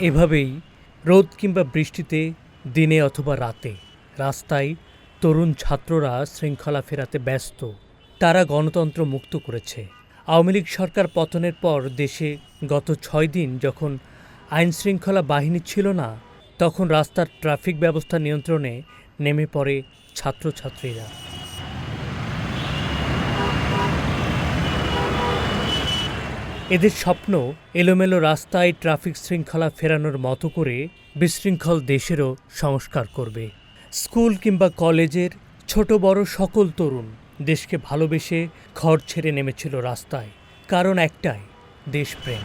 এভাবেই রোদ কিংবা বৃষ্টিতে, দিনে অথবা রাতে, রাস্তায় তরুণ ছাত্ররা শৃঙ্খলা ফেরাতে ব্যস্ত। তারা গণতন্ত্র মুক্ত করেছে। আওয়ামী লীগ সরকার পতনের পর দেশে গত ছয় দিন যখন আইন শৃঙ্খলা বাহিনী ছিল না, তখন রাস্তার ট্রাফিক ব্যবস্থা নিয়ন্ত্রণে নেমে পড়ে ছাত্রছাত্রীরা। এদের স্বপ্ন এলোমেলো রাস্তায় ট্রাফিক শৃঙ্খলা ফেরানোর মতো করে বিশৃঙ্খল দেশেরও সংস্কার করবে। স্কুল কিংবা কলেজের ছোট বড় সকল তরুণ দেশকে ভালোবেসে ঘর ছেড়ে নেমেছিল রাস্তায়, কারণ একটাই, দেশপ্রেম।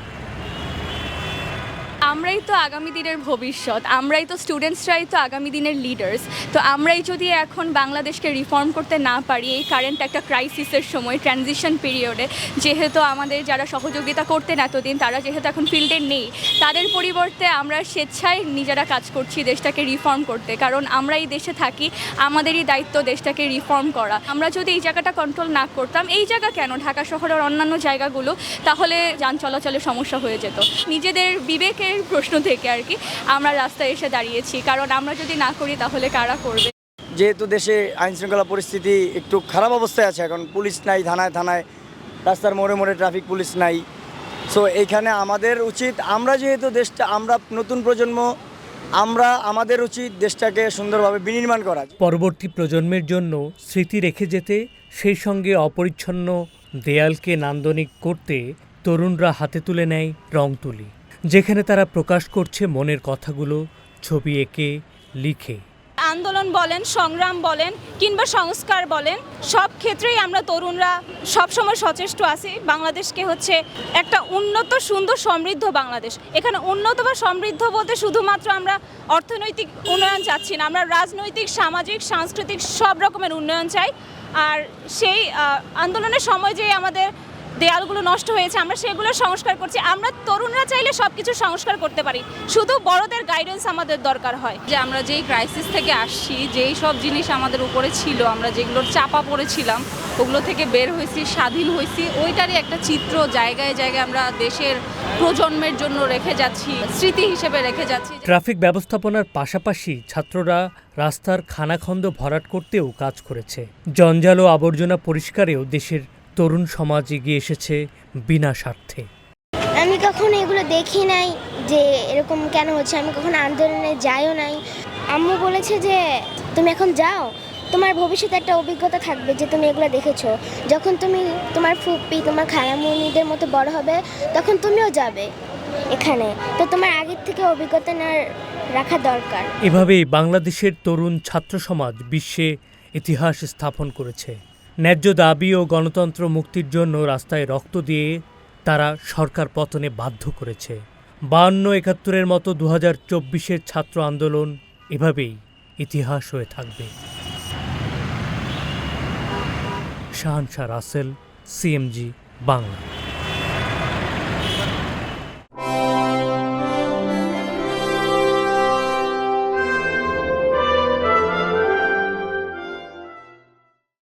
আমরাই তো আগামী দিনের ভবিষ্যৎ, আমরাই তো স্টুডেন্টসরাই তো আগামী দিনের লিডার্স তো আমরাই যদি এখন বাংলাদেশকে রিফর্ম করতে না পারি, এই কারেন্ট একটা ক্রাইসিসের সময় ট্রানজিশন পিরিয়ডে যেহেতু আমাদের যারা সহযোগিতা করতেন এতদিন, তারা যেহেতু এখন ফিল্ডে নেই, তাদের পরিবর্তে আমরা স্বেচ্ছায় নিজেরা কাজ করছি দেশটাকে রিফর্ম করতে, কারণ আমরা এই দেশে থাকি, আমাদেরই দায়িত্ব দেশটাকে রিফর্ম করা। আমরা যদি এই জায়গাটা কন্ট্রোল না করতাম, এই জায়গা কেন? ঢাকা শহরের অন্যান্য জায়গাগুলো, তাহলে যান চলাচলের সমস্যা হয়ে যেত। নিজেদের বিবেকের প্রশ্ন থেকে আর কি আমরা রাস্তায় এসে দাঁড়িয়েছি। কারণ আমরা যদি না করি তাহলে কারা করবে? যেহেতু দেশে আইন শৃঙ্খলা পরিস্থিতি একটু খারাপ অবস্থায় আছে এখন পুলিশ নাই থানায় থানায় রাস্তার মোড়ে মোড়ে ট্রাফিক পুলিশ নাই। সো এইখানে আমাদের উচিত আমরা যেহেতু দেশটা আমরা নতুন প্রজন্ম আমরা আমাদের উচিত দেশটাকে সুন্দরভাবে বিনির্মাণ করা। পরবর্তী প্রজন্মের জন্য স্মৃতি রেখে যেতে সেই সঙ্গে অপরিচ্ছন্ন দেয়ালকে নান্দনিক করতে তরুণরা হাতে তুলে নেয় রং তুলি যেখানে তারা প্রকাশ করছে মনের কথাগুলো, ছবি এঁকে, লিখে। আন্দোলন বলেন, সংগ্রাম বলেন, কিংবা সংস্কার বলেন, সব ক্ষেত্রেই আমরা তরুণরা সবসময় সচেষ্ট আছি। বাংলাদেশকে হচ্ছে একটা উন্নত, সুন্দর, সমৃদ্ধ বাংলাদেশ। এখানে উন্নত বা সমৃদ্ধ বলতে শুধুমাত্র আমরা অর্থনৈতিক উন্নয়ন চাচ্ছি না, আমরা রাজনৈতিক, সামাজিক, সাংস্কৃতিক সব রকমের উন্নয়ন চাই। আর সেই আন্দোলনের সময় যে আমাদের দেয়ালগুলো নষ্ট হয়েছে আমরা সেগুলো সংস্কার করছি। আমরা তরুণরা চাইলে সব কিছু সংস্কার করতে পারি। শুধু বড়দের গাইডেন্স আমাদের দরকার হয়। যে আমরা যেই ক্রাইসিস থেকে আসছি যেই সব জিনিস আমাদের উপরে ছিল আমরা যেগুলোর চাপা পড়েছিলাম ওগুলো থেকে বের হয়েছি স্বাধীন হয়েছি ওইটারই একটা চিত্র জায়গায় জায়গায় আমরা দেশের প্রজন্মের জন্য রেখে যাচ্ছি স্মৃতি হিসেবে রেখে যাচ্ছি। ট্রাফিক ব্যবস্থাপনার পাশাপাশি ছাত্ররা রাস্তার খানাখন্দ ভরাট করতেও কাজ করেছে। জঞ্জাল ও আবর্জনা পরিষ্কারেও দেশের তরুণ সমাজ এগিয়ে এসেছে বিনা স্বার্থে। আমি কখনো এগুলো দেখি নাই যে এরকম কেন হচ্ছে আমি কখনো আন্দোলনে যাইও নাই। আম্মু বলেছে যে তুমি এখন যাও তোমার ভবিষ্যতে একটা অভিজ্ঞতা থাকবে যে তুমি এগুলো দেখেছ। যখন তুমি তোমার ফুপি তোমার খালামুনিদের মতো বড় হবে তখন তুমিও যাবে এখানে। তো তোমার আগের থেকে অভিজ্ঞতা নেওয়ার রাখা দরকার। এভাবেই বাংলাদেশের তরুণ ছাত্র সমাজ বিশ্বে ইতিহাস স্থাপন করেছে। ন্যায্য দাবি ও গণতন্ত্র মুক্তির জন্য রাস্তায় রক্ত দিয়ে তারা সরকার পতনে বাধ্য করেছে। বাহান্ন একাত্তরের মতো দু হাজার চব্বিশের ছাত্র আন্দোলন এভাবেই ইতিহাস হয়ে থাকবে। শাহানশাহ রাসেল, সিএমজি, বাংলা।